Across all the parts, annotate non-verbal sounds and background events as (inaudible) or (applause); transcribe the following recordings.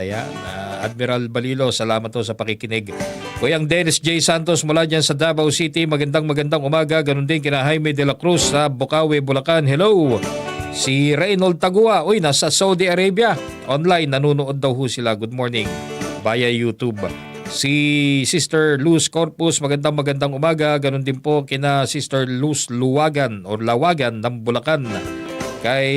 Ayan, ah, Admiral Balilo, salamat po sa pakikinig. Kuyang Dennis J. Santos mula dyan sa Davao City, magandang magandang umaga. Ganun din kina Jaime de la Cruz sa Bukawi, Bulacan. Hello! Si Reynold Tagua, uy, nasa Saudi Arabia. Online, nanonood daw ho sila. Good morning via YouTube. Si Sister Luz Corpus, magandang magandang umaga. Ganun din po kina Sister Luz Luwagan o Lawagan ng Bulacan kay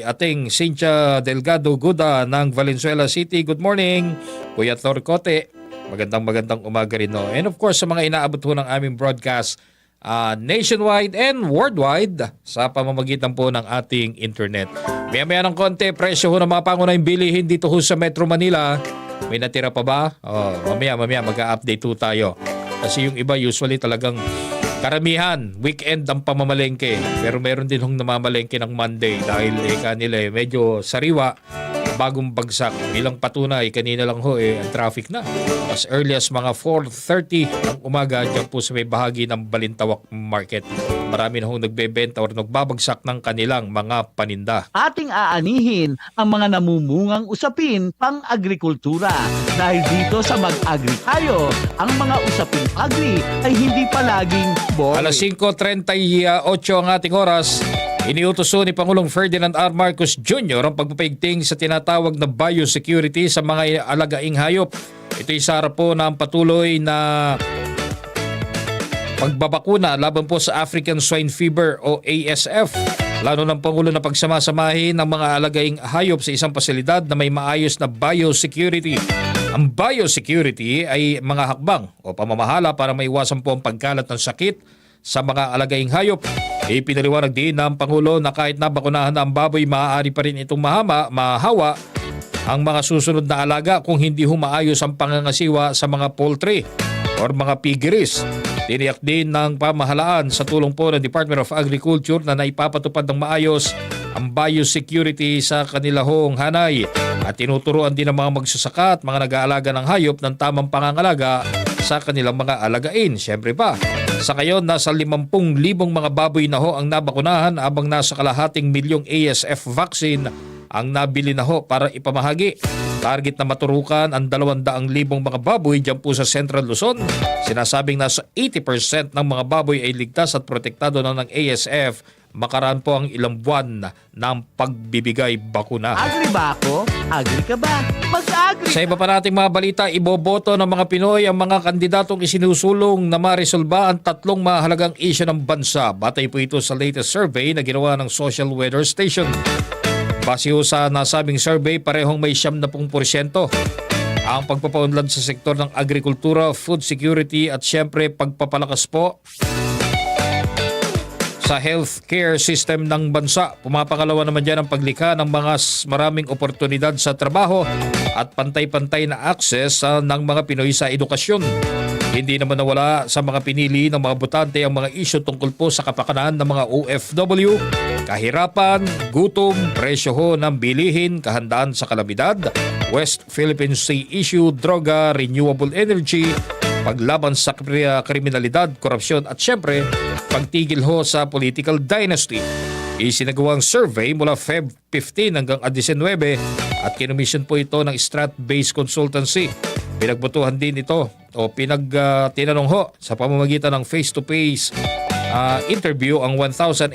ating Cynthia Delgado Guda ng Valenzuela City. Good morning, Kuya Torcote. Magandang magandang umaga rin. No? And of course, sa mga inaabot ho ng aming broadcast ah, nationwide and worldwide sa pamamagitan po ng ating internet. Maya-maya ng konti, presyo ho ng mga pangunahing bilihin dito ho sa Metro Manila. May natira pa ba? Oh, mamaya, mamaya mag-update ho tayo. Kasi yung iba usually talagang Karamihan, weekend ang pamamalengke. Pero meron din hong namamalengke ng Monday dahil eh, kanila eh, medyo sariwa, bagong bagsak. Bilang patunay, kanina lang ho eh, ang traffic na. As early as mga 4.30 ng umaga dyan po sa may bahagi ng Balintawak Market. Marami na hong nagbebenta or nagbabagsak ng kanilang mga paninda. ating aanihin ang mga namumungang usapin pang-agrikultura. Dahil dito sa Mag-Agri tayo, ang mga usaping agri ay hindi palaging boring. Alas 5.38 ang ating oras. Iniutoso ni Pangulong Ferdinand R. Marcos Jr. ang pagpapaigting sa tinatawag na biosecurity sa mga alagaing hayop. Ito'y sa harap po ng patuloy na pagbabakuna laban po sa African Swine Fever o ASF. Lalo ng Pangulo na pagsamasamahin ng mga alagaing hayop sa isang pasilidad na may maayos na biosecurity. Ang biosecurity ay mga hakbang o pamamahala para maiwasan po ang pagkalat ng sakit sa mga alagaing hayop. Ipinaliwanag din ng Pangulo na kahit nabakunahan na ang baboy, maaari pa rin itong mahama, mahawa ang mga susunod na alaga kung hindi humaayos ang pangangasiwa sa mga poultry or mga piggeries. Tiniyak din ng pamahalaan sa tulong po ng Department of Agriculture na naipapatupad ng maayos ang biosecurity sa kanila hong hanay at tinuturuan din ng mga magsasaka at mga nag-aalaga ng hayop ng tamang pangangalaga sa kanilang mga alagain. Siyempre pa, sa ngayon nasa 50,000 mga baboy na ho ang nabakunahan habang nasa kalahating milyong ASF vaccine ang nabili na ho para ipamahagi. Target na maturukan ang 200,000 mga baboy dyan po sa Central Luzon. Sinasabing nasa 80% ng mga baboy ay ligtas at protektado na ng ASF makaraan po ang ilang buwan ng pagbibigay bakuna. Agri ba ako? Agri ka ba? Mag-agri Sa iba pa nating mga balita, iboboto ng mga Pinoy ang mga kandidatong isinusulong na maresolba ang tatlong mahalagang isyu ng bansa. Batay po ito sa latest survey na ginawa ng Social Weather Station. Base sa nasabing survey, parehong may siyam na pung porsyento ang pagpapaunlad sa sektor ng agrikultura, food security at syempre pagpapalakas po sa healthcare system ng bansa. Pumapangalawa naman dyan ang paglikha ng mga maraming oportunidad sa trabaho at pantay-pantay na access ah, ng mga Pinoy sa edukasyon. Hindi naman nawala sa mga pinili ng mga botante ang mga isyu tungkol po sa kapakanan ng mga OFW, kahirapan, gutom, presyo ho ng bilihin, kahandaan sa kalamidad, West Philippine Sea issue, droga, renewable energy, paglaban sa kri- kriminalidad, korupsyon at syempre, pagtigil ho sa political dynasty. Isinagawang survey mula Feb 15 hanggang 19 at kinumisyon po ito ng Strat-based consultancy. Pinagbutuhan din ito o pinag ah, tinanong ho sa pamamagitan ng face-to-face ah, interview ang 1,800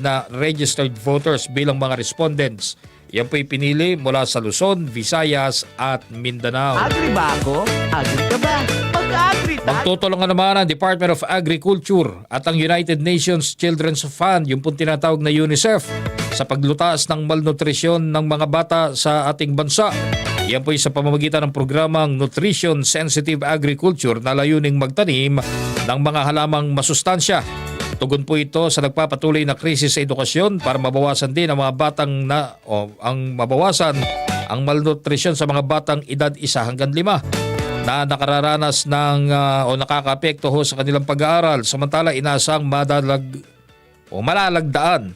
na registered voters bilang mga respondents. Yan po'y pinili mula sa Luzon, Visayas at Mindanao. Agri ba ako? Agri ka ba? Mag-agri tayo. Magtutulungan naman ang Department of Agriculture at ang United Nations Children's Fund, yung pong tinatawag na UNICEF, sa paglutas ng malnutrisyon ng mga bata sa ating bansa. Yan po ay sa pamamagitan ng programang Nutrition Sensitive Agriculture na layuning magtanim ng mga halamang masustansya. Tugon po ito sa nagpapatuloy na krisis sa edukasyon para mabawasan din ang mga batang na o ang mabawasan ang malnutrisyon sa mga batang edad isa hanggang lima na nakararanas ng ah, o nakakapekto ho sa kanilang pag-aaral. Samantala inasang madalag o malalagdaan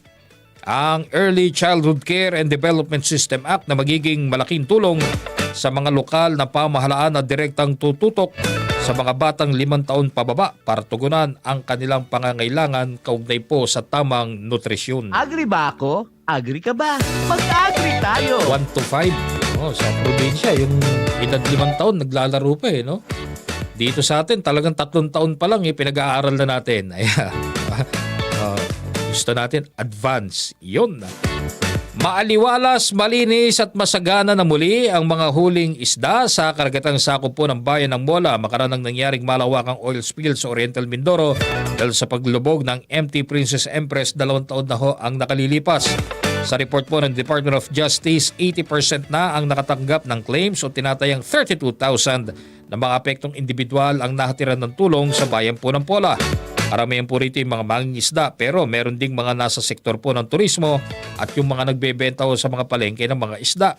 ang Early Childhood Care and Development System Act na magiging malaking tulong sa mga lokal na pamahalaan na direktang tututok sa mga batang limang taon pababa para tugunan ang kanilang pangangailangan kaugnay po sa tamang nutrisyon. Agri ba ako? Agri ka ba? Mag-agri tayo. 1 to 5. Oh, sa probinsya, yung edad limang taon, naglalaro pa eh, no? Dito sa atin, talagang tatlong taon pa lang, eh, pinag-aaral na natin. (laughs) Ayan. Oh, gusto natin, advance. Yun. Maaliwalas, malinis at masagana na muli ang mga huling isda sa karagatang sakop po ng bayan ng Mola makaranang nangyaring malawakang oil spill sa Oriental Mindoro dahil sa paglubog ng MT Princess Empress dalawang taon na ho ang nakalilipas. Sa report po ng Department of Justice, 80% na ang nakatanggap ng claims o tinatayang 32,000 na mga apektong individual ang nahatiran ng tulong sa bayan po ng Pola. Karamihan po rito yung mga mangingisda pero meron ding mga nasa sektor po ng turismo at yung mga nagbebenta sa mga palengke ng mga isda.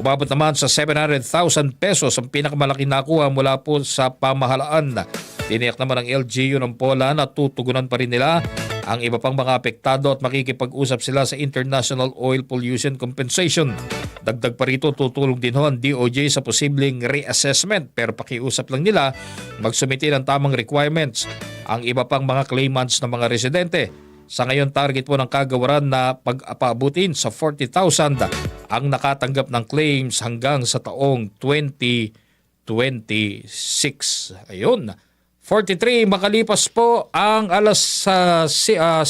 Umabot naman sa 700,000 pesos ang pinakamalaki nakuha mula po sa pamahalaan. Tiniyak naman ng LGU ng Pola na tutugunan pa rin nila ang iba pang mga apektado at makikipag-usap sila sa International Oil Pollution Compensation. Dagdag pa rito tutulong din ho ang DOJ sa posibleng reassessment pero pakiusap lang nila magsumiti ng tamang requirements ang iba pang mga claimants ng mga residente. Sa ngayon target po ng kagawaran na pag-apabutin sa 40,000 ang nakatanggap ng claims hanggang sa taong 2026. Ayun. 43 makalipas po ang alas sa 5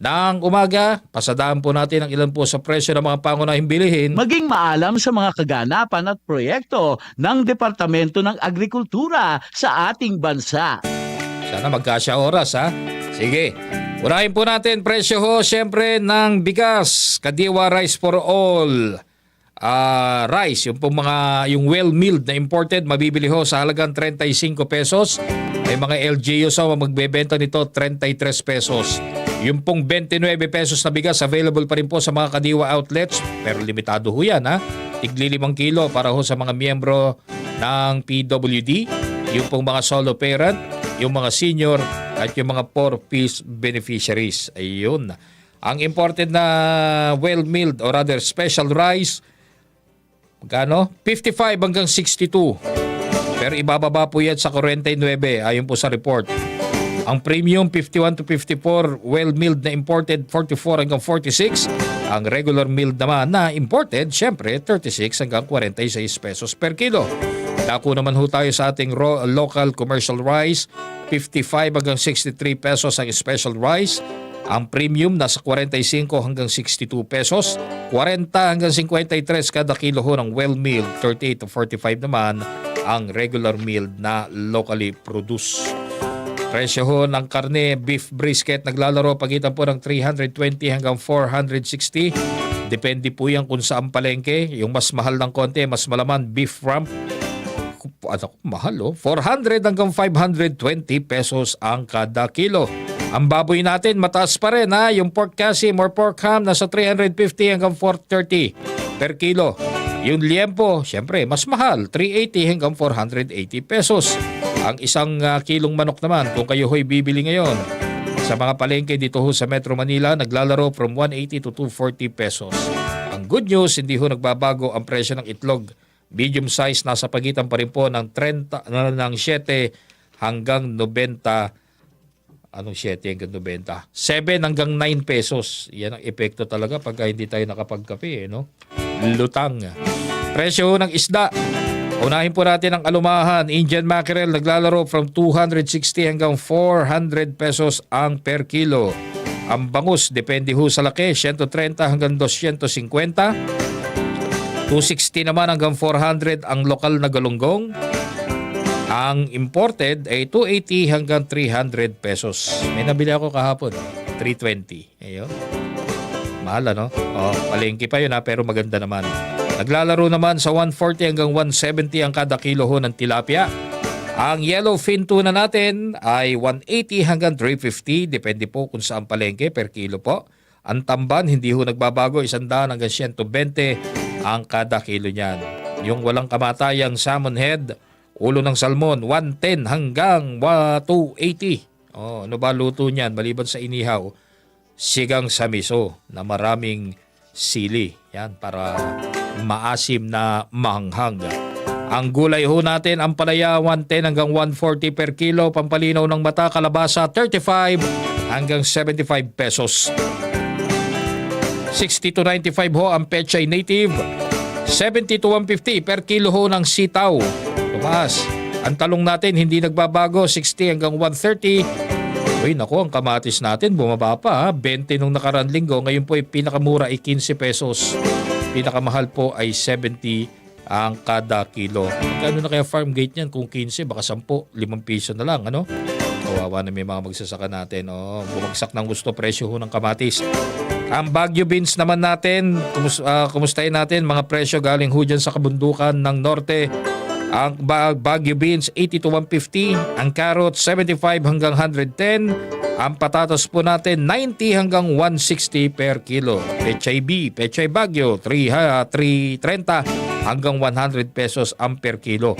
ng umaga. Pasadaan po natin ang ilan po sa presyo ng mga pangunahing bilihin. Maging maalam sa mga kaganapan at proyekto ng Departamento ng Agrikultura sa ating bansa. Sana magkasya oras ha. Sige. Unahin po natin presyo ho siyempre ng bigas. Kadiwa Rice for All. Ah, rice, yung pong mga yung well milled na imported mabibili ho sa halagang 35 pesos. May mga LGUs ho magbebenta nito 33 pesos. Yung pong 29 pesos na bigas available pa rin po sa mga Kadiwa outlets pero limitado ho yan ha. Tigli 5 kilo para ho sa mga miyembro ng PWD. Yung pong mga solo parent, yung mga senior at yung mga 4-piece beneficiaries. Ayun. Ang imported na well-milled or rather special rice, magkano? 55 hanggang 62. Pero ibababa po yan sa 49 ayon po sa report. Ang premium 51 to 54 well-milled na imported 44 hanggang 46. Ang regular milled naman na imported, syempre 36 hanggang 46 pesos per kilo. Dako naman ho tayo sa ating raw, local commercial rice, 55 hanggang 63 pesos ang special rice. Ang premium nasa 45 hanggang 62 pesos, 40 hanggang 53 kada kilo ho ng well-milled, 38 to 45 naman ang regular milled na locally produced. Presyo ho ng karne, beef brisket naglalaro pagitan po ng 320 hanggang 460. Depende po yan kung saan palengke. Yung mas mahal ng konti, mas malaman beef rump. Ano, mahal oh. 400 hanggang 520 pesos ang kada kilo. Ang baboy natin mataas pa rin ha. Yung pork cassim or pork ham nasa 350 hanggang 430 per kilo. Yung liempo, syempre, mas mahal, 380 hanggang 480 pesos. Ang isang ah, kilong manok naman, kung kayo ho'y bibili ngayon, sa mga palengke dito ho sa Metro Manila, naglalaro from 180 to 240 pesos. Ang good news, hindi ho nagbabago ang presyo ng itlog. Medium size nasa pagitan pa rin po ng 30 na- ng 7 hanggang 90 anong 7 hanggang 90? 7 hanggang 9 pesos. Yan ang epekto talaga pag hindi tayo nakapagkape, eh, no? Lutang. Presyo ng isda. Unahin po natin ang alumahan. Indian mackerel naglalaro from 260 hanggang 400 pesos ang per kilo. Ang bangus, depende ho sa laki, 130 hanggang 250. 260 naman hanggang 400 ang lokal na galunggong. Ang imported ay 280 hanggang 300 pesos. May nabili ako kahapon, 320. Ayun. Mahal ano? Oh, palengke pa yun ha, pero maganda naman. Naglalaro naman sa 140 hanggang 170 ang kada kilo ho ng tilapia. Ang yellowfin tuna natin ay 180 hanggang 350, depende po kung saan palengke per kilo po. Ang tamban, hindi ho nagbabago, 100 hanggang 120 ang kada kilo niyan. Yung walang kamatayang salmon head, ulo ng salmon, 110 hanggang wa- 280. Oh, ano ba luto niyan maliban sa inihaw? Sigang sa miso na maraming sili. Yan, para maasim na manghang. Ang gulay ho natin, ang palaya 110 hanggang 140 per kilo, pampalinaw ng mata, kalabasa 35 hanggang 75 pesos. 60 to 95 ho ang Pechay Native. 70 to 150 per kilo ho ng sitaw. Tumaas. Ang talong natin hindi nagbabago, 60 hanggang 130. Uy, naku, ang kamatis natin bumaba pa ha. 20 nung nakaraan linggo. Ngayon po ay pinakamura ay 15 pesos. Pinakamahal po ay 70 ang kada kilo. Kano na kaya farm gate niyan? Kung 15, baka 10, 5 piso na lang, ano? Kawawa na may mga magsasaka natin. Oh, bumagsak ng gusto presyo ho ng kamatis. Ang Baguio beans naman natin, kumus, ah, kumustahin natin mga presyo galing ho sa kabundukan ng norte. Ang ba- Baguio beans 80 to 150, ang carrot 75 hanggang 110, ang patatas po natin 90 hanggang 160 per kilo. Pechay B, Pechay Baguio 3 ha, 330 hanggang 100 pesos ang per kilo.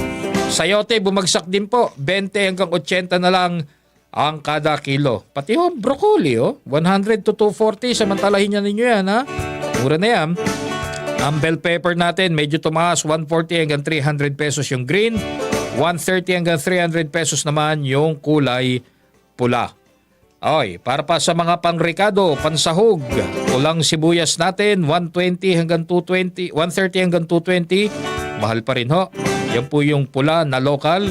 Sayote bumagsak din po, 20 hanggang 80 na lang ang kada kilo. Pati ho, broccoli oh, 100 to 240 samantalahin niya ninyo yan ha. Mura na yan. Ang bell pepper natin medyo tumaas 140 hanggang 300 pesos yung green, 130 hanggang 300 pesos naman yung kulay pula. Oy, para pa sa mga pangrikado, pansahog, ulang sibuyas natin 120 hanggang 220, 130 hanggang 220, mahal pa rin ho. Yan po yung pula na local,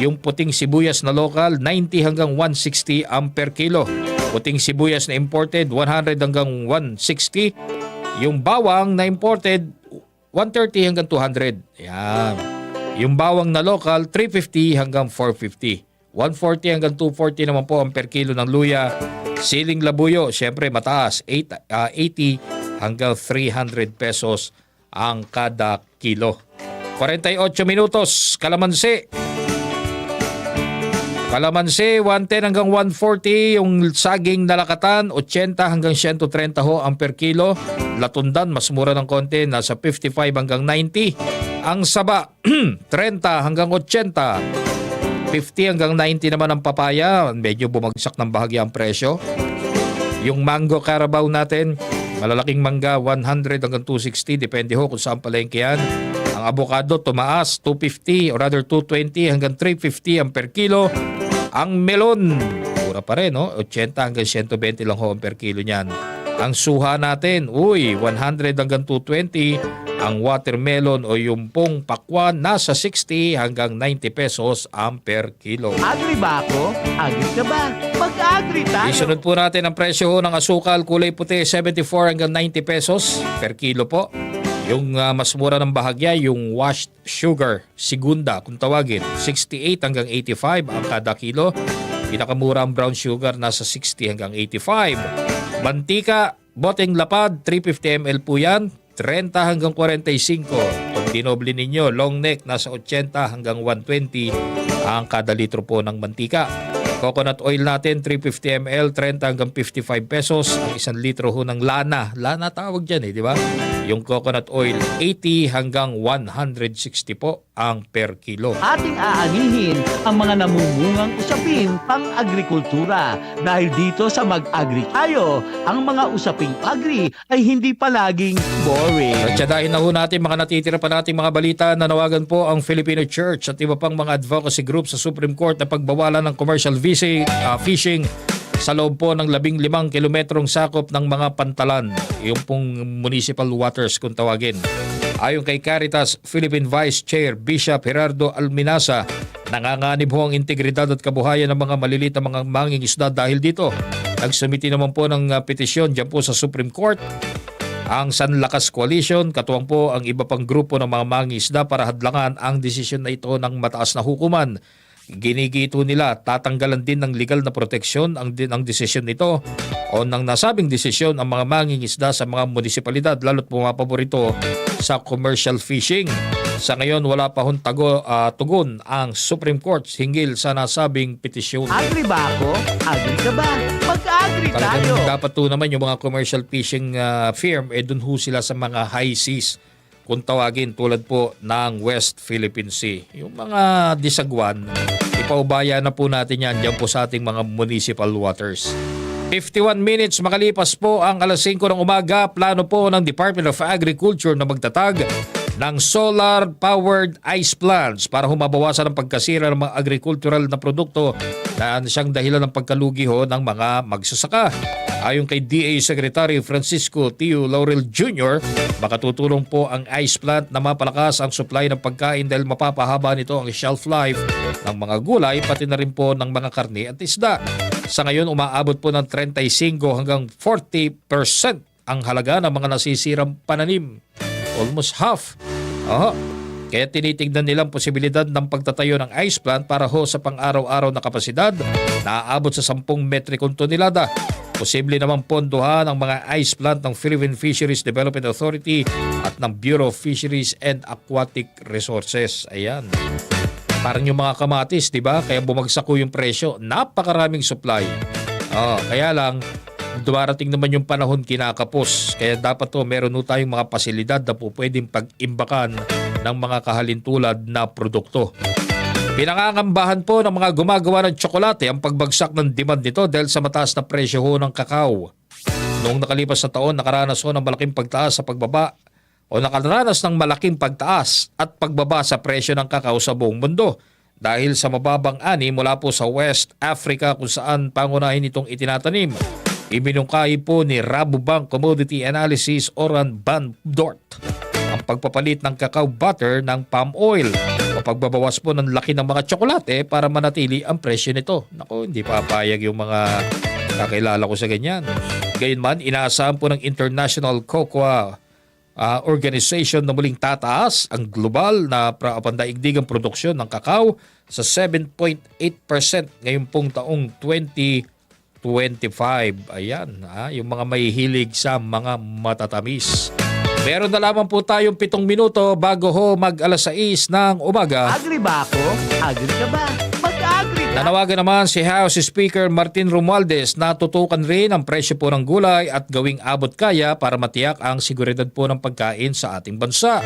yung puting sibuyas na local 90 hanggang 160 ang per kilo. Puting sibuyas na imported 100 hanggang 160. Yung bawang na imported 130 hanggang 200. Yan. Yung bawang na local 350 hanggang 450. 140 hanggang 240 naman po ang per kilo ng luya. Siling labuyo, syempre mataas, 8, ah, 80 hanggang 300 pesos ang kada kilo. 48 minutos, kalamansi. Kalamansi, 110 hanggang 140. Yung saging nalakatan, 80 hanggang 130 ho ang per kilo. Latundan, mas mura ng konti, nasa 55 hanggang 90. Ang saba, (clears throat) 30 hanggang 80. 50 hanggang 90 naman ang papaya. Medyo bumagsak ng bahagya ang presyo. Yung mango carabao natin, malalaking mangga 100 hanggang 260 depende ho kung saan palengke yan. Ang avocado tumaas 250 or rather 220 hanggang 350 ang per kilo. Ang melon, mura pa rin, no? 80 hanggang 120 lang ho per kilo niyan. Ang suha natin, uy, 100 hanggang 220. Ang watermelon o yung pong pakwan, nasa 60 hanggang 90 pesos ang per kilo. Agri ba ako? Agri ka ba? Mag-agri tayo. Isunod po natin ang presyo ng asukal, kulay puti, 74 hanggang 90 pesos per kilo po. Yung ah, mas mura ng bahagya, yung washed sugar, segunda kung tawagin, 68 hanggang 85 ang kada kilo. Pinakamura ang brown sugar, nasa 60 hanggang 85. Mantika, boteng lapad, 350 ml po yan, 30 hanggang 45. Pag dinoble ninyo, long neck, nasa 80 hanggang 120 ang kada litro po ng mantika. Coconut oil natin, 350 ml, 30 hanggang 55 pesos. Ang isang litro ho ng lana. Lana tawag dyan eh, di ba? Yung coconut oil, 80 hanggang 160 po ang per kilo. Ating aanihin ang mga namumungang usapin pang-agrikultura. Dahil dito sa Mag-Agri tayo, ang mga usaping agri ay hindi palaging boring. Ratsadahin na ho natin mga natitira pa nating mga balita na nawagan po ang Filipino Church at iba pang mga advocacy group sa Supreme Court na pagbawalan ng commercial fishing, ah, fishing sa loob po ng labing limang kilometrong sakop ng mga pantalan, yung pong municipal waters kung tawagin. Ayon kay Caritas Philippine Vice Chair Bishop Gerardo Alminasa, nanganganib ho ang integridad at kabuhayan ng mga maliliit na mga manging isda dahil dito. Nagsumiti naman po ng ah, petisyon dyan po sa Supreme Court ang Sanlakas Coalition, katuwang po ang iba pang grupo ng mga mangisda para hadlangan ang desisyon na ito ng mataas na hukuman. Ginigito nila tatanggalan din ng legal na proteksyon ang, din ang desisyon nito o ng nasabing desisyon ang mga mangingisda sa mga munisipalidad lalo't pumapaborito sa commercial fishing. Sa ngayon wala pa hong tago, ah, tugon ang Supreme Court hinggil sa nasabing petisyon. Agri ba ako? Agri ka ba? Mag-agri tayo. Talagang dapat to naman yung mga commercial fishing uh, firm, eh dun ho sila sa mga high seas kung tawagin tulad po ng West Philippine Sea. Yung mga disagwan, ipaubaya na po natin yan dyan po sa ating mga municipal waters. 51 minutes makalipas po ang alas 5 ng umaga, plano po ng Department of Agriculture na magtatag ng solar-powered ice plants para humabawasan ang pagkasira ng mga agricultural na produkto na siyang dahilan ng pagkalugi ho ng mga magsasaka. Ayon kay DA Secretary Francisco Tio Laurel Jr., makatutulong po ang ice plant na mapalakas ang supply ng pagkain dahil mapapahaba nito ang shelf life ng mga gulay pati na rin po ng mga karne at isda. Sa ngayon, umaabot po ng 35 hanggang 40% ang halaga ng mga nasisirang pananim. Almost half. Aha. Kaya tinitignan nilang posibilidad ng pagtatayo ng ice plant para ho sa pang-araw-araw na kapasidad na aabot sa 10 metrikong tonelada. Posible naman pondohan ang mga ice plant ng Philippine Fisheries Development Authority at ng Bureau of Fisheries and Aquatic Resources. Ayan. Parang yung mga kamatis, di ba? Kaya bumagsak ko yung presyo. Napakaraming supply. Oh, kaya lang, dumarating naman yung panahon kinakapos. Kaya dapat to meron ho tayong mga pasilidad na po pwedeng pag-imbakan ng mga kahalintulad na produkto. Pinangangambahan po ng mga gumagawa ng tsokolate ang pagbagsak ng demand nito dahil sa mataas na presyo ho ng kakao. Noong nakalipas na taon, nakaranas ho ng malaking pagtaas sa pagbaba o nakaranas ng malaking pagtaas at pagbaba sa presyo ng kakao sa buong mundo dahil sa mababang ani mula po sa West Africa kung saan pangunahin itong itinatanim. Ibinungkahi po ni Rabobank Commodity Analysis Oran Van Dort ang pagpapalit ng cacao butter ng palm oil pagbabawas po ng laki ng mga tsokolate para manatili ang presyo nito. Naku, hindi papayag yung mga kakilala ko sa ganyan. Gayunman, inaasahan po ng International Cocoa ah, Organization na muling tataas ang global na pandaigdigang produksyon ng kakao sa 7.8% ngayong pong taong 2025. Ayan, ah, yung mga may hilig sa mga matatamis. Meron na lamang po tayong pitong minuto bago ho mag alas 6 ng umaga. Agri ba ako? Agri ka ba? Mag-agri ka? Nanawagan naman si House Speaker Martin Romualdez na tutukan rin ang presyo po ng gulay at gawing abot kaya para matiyak ang seguridad po ng pagkain sa ating bansa.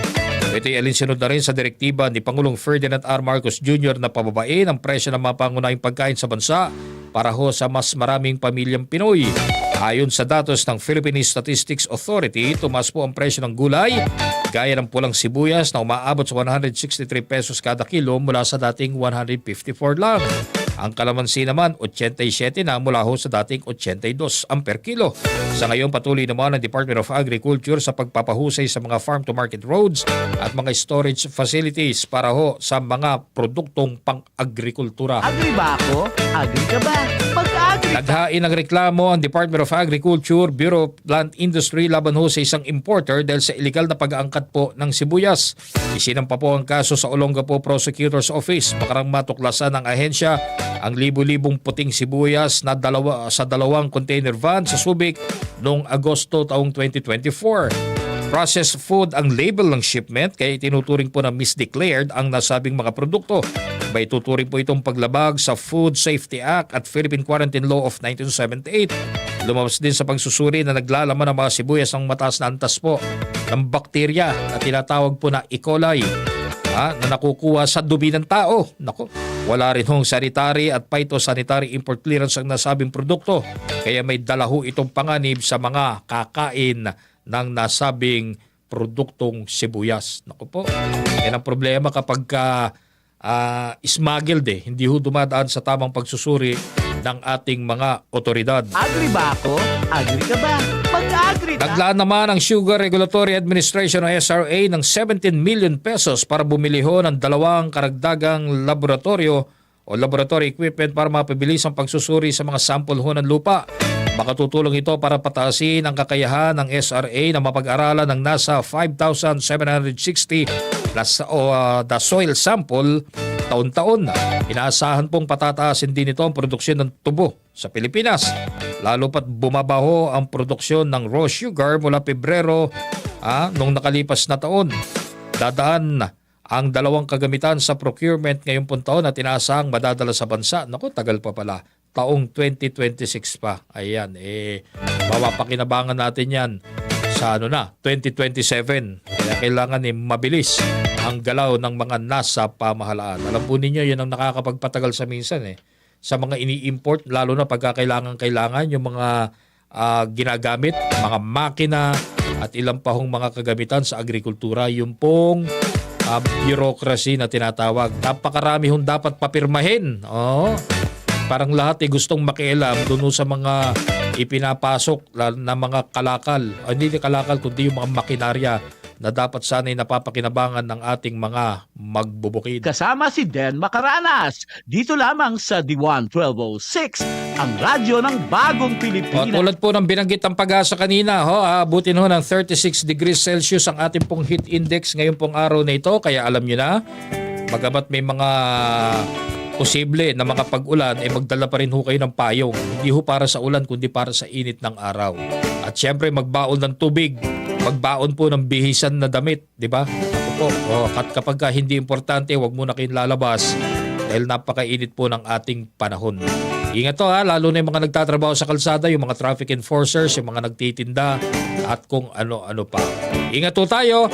Ito'y alinsunod na rin sa direktiba ni Pangulong Ferdinand R. Marcos Jr. na pababain ang presyo ng mga pangunahing pagkain sa bansa para ho sa mas maraming pamilyang Pinoy. Ayon sa datos ng Philippine Statistics Authority, tumas po ang presyo ng gulay gaya ng pulang sibuyas na umaabot sa 163 pesos kada kilo mula sa dating 154 lang. Ang kalamansi naman, 87 na mula ho sa dating 82 ang per kilo. Sa ngayon, patuloy naman ang Department of Agriculture sa pagpapahusay sa mga farm-to-market roads at mga storage facilities para ho sa mga produktong pang-agrikultura. Agri ba ako? Agri ka ba? Ka? Naghain ng reklamo ang Department of Agriculture, Bureau of Plant Industry laban ho sa isang importer dahil sa illegal na pag-aangkat po ng sibuyas. Isinampa po ang kaso sa Olongapo Prosecutor's Office. Makarang matuklasan ng ahensya ang libu-libong puting sibuyas na dalawa, sa dalawang container van sa Subic noong Agosto taong 2024. Processed food ang label ng shipment kaya tinuturing po na misdeclared ang nasabing mga produkto. May tuturing po itong paglabag sa Food Safety Act at Philippine Quarantine Law of 1978. Lumabas din sa pagsusuri na naglalaman ng mga sibuyas ng mataas na antas po ng bakterya na tinatawag po na E. coli ha, na nakukuha sa dumi ng tao. Nako, wala rin hong sanitary at phytosanitary import clearance ang nasabing produkto. Kaya may dalaho itong panganib sa mga kakain ng nasabing produktong sibuyas. Nako po, yan ang problema kapag ka, ah, smuggled eh. Hindi ho dumadaan sa tamang pagsusuri ng ating mga otoridad. Agri ba ako? Agri ka ba? Mag-agri ka? Naglaan naman ang Sugar Regulatory Administration o SRA ng 17 million pesos para bumili ho ng dalawang karagdagang laboratorio o laboratory equipment para mapabilis ang pagsusuri sa mga sample ho ng lupa. Makatutulong ito para pataasin ang kakayahan ng SRA na mapag-aralan ng nasa 5,760 o, ah, the soil sample taon-taon. Inaasahan pong patataasin din ito ang produksyon ng tubo sa Pilipinas. Lalo pat bumabaho ang produksyon ng raw sugar mula Pebrero ah, nung nakalipas na taon. Dadaan ang dalawang kagamitan sa procurement ngayong pong taon na tinaasahang madadala sa bansa. Naku, tagal pa pala. Taong 2026 pa. Ayan, eh, mapapakinabangan natin yan sa ano na, 2027. Kaya kailangan eh, mabilis ang galaw ng mga nasa pamahalaan. Alam po ninyo, yun ang nakakapagpatagal sa minsan eh. Sa mga ini-import, lalo na pagkakailangan-kailangan, yung mga ah, ginagamit, mga makina, at ilang pa hong mga kagamitan sa agrikultura, yung pong ah, bureaucracy na tinatawag. Napakarami hong dapat papirmahin. Oh. Parang lahat eh gustong makialam doon sa mga ipinapasok na mga kalakal, o hindi ni kalakal kundi yung mga makinarya na dapat sana'y napapakinabangan ng ating mga magbubukid. Kasama si Den Macaranas. Dito lamang sa D1 1206, ang radyo ng bagong O, Pilipinas. tulad po ng binanggit ng pag-asa kanina, ho, aabutin ho ng 36 degrees Celsius ang ating pong heat index ngayon pong araw na ito. Kaya alam nyo na, bagamat may mga posible na mga pag-ulan, eh magdala pa rin ho kayo ng payong. Hindi ho para sa ulan, kundi para sa init ng araw. At syempre, magbaon ng tubig, magbaon po ng bihisan na damit, di ba? Ako po, oh, at kapag ka hindi importante, wag muna kayong lalabas dahil napakainit po ng ating panahon. Ingat to ha, lalo na yung mga nagtatrabaho sa kalsada, yung mga traffic enforcers, yung mga nagtitinda, at kung ano-ano pa. Ingat po tayo.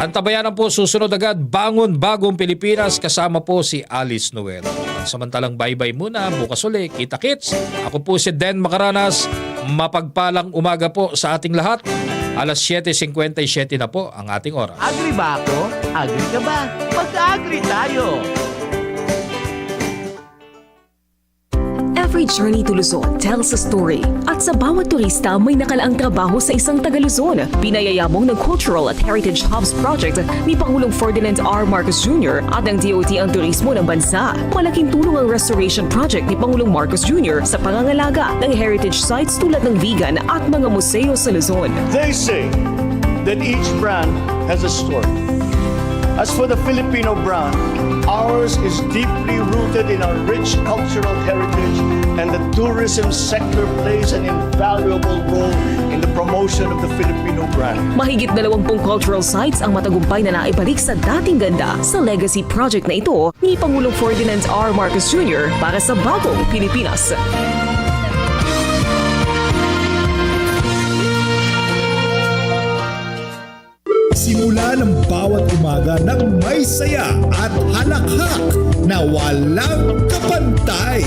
Antabayanan po susunod agad, Bangon Bagong Pilipinas, kasama po si Alice Noel. Samantalang bye-bye muna, bukas uli, kita-kits. Ako po si Den Macaranas, mapagpalang umaga po sa ating lahat. Alas 7.57 na po ang ating oras. Agri ba ako? Agri ka ba? Mag-agri tayo! Every journey to Luzon tells a story. At sa bawat turista may nakalaang trabaho sa isang taga Luzon. Pinayayamong ng Cultural at Heritage Hubs Project ni Pangulong Ferdinand R. Marcos Jr. at ng DOT ang turismo ng bansa. Malaking tulong ang restoration project ni Pangulong Marcos Jr. sa pangangalaga ng heritage sites tulad ng vegan at mga museo sa Luzon. They say that each brand has a story. As for the Filipino brand, ours is deeply rooted in our rich cultural heritage, tourism sector plays an invaluable role in the promotion of the Filipino brand. Mahigit 20 cultural sites ang matagumpay na naibalik sa dating ganda sa legacy project na ito ni Pangulong Ferdinand R. Marcos Jr. para sa bagong Pilipinas. May saya at halakhak na walang kapantay.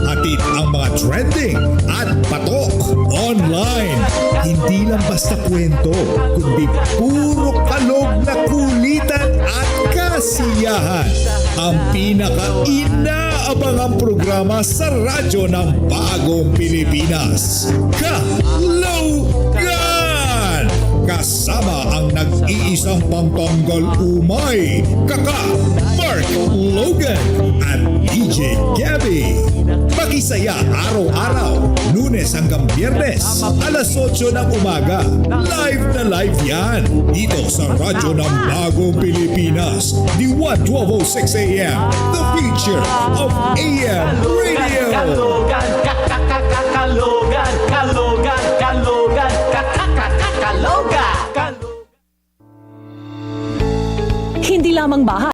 Hatid ang mga trending at patok online. Hindi lang basta kwento, kundi puro kalog na kulitan at kasiyahan. Ang pinaka-inaabangang programa sa radyo ng bagong Pilipinas. Kalogan! Kasama ang nag-iisang pangtanggal umay, Kaka, Mark Logan, at DJ Gabby. Makisaya araw-araw, lunes hanggang biyernes, alas 8 ng umaga. Live na live yan, dito sa radyo ng Bagong Pilipinas, di 1206 AM, the future of AM Radio. Lamang bahay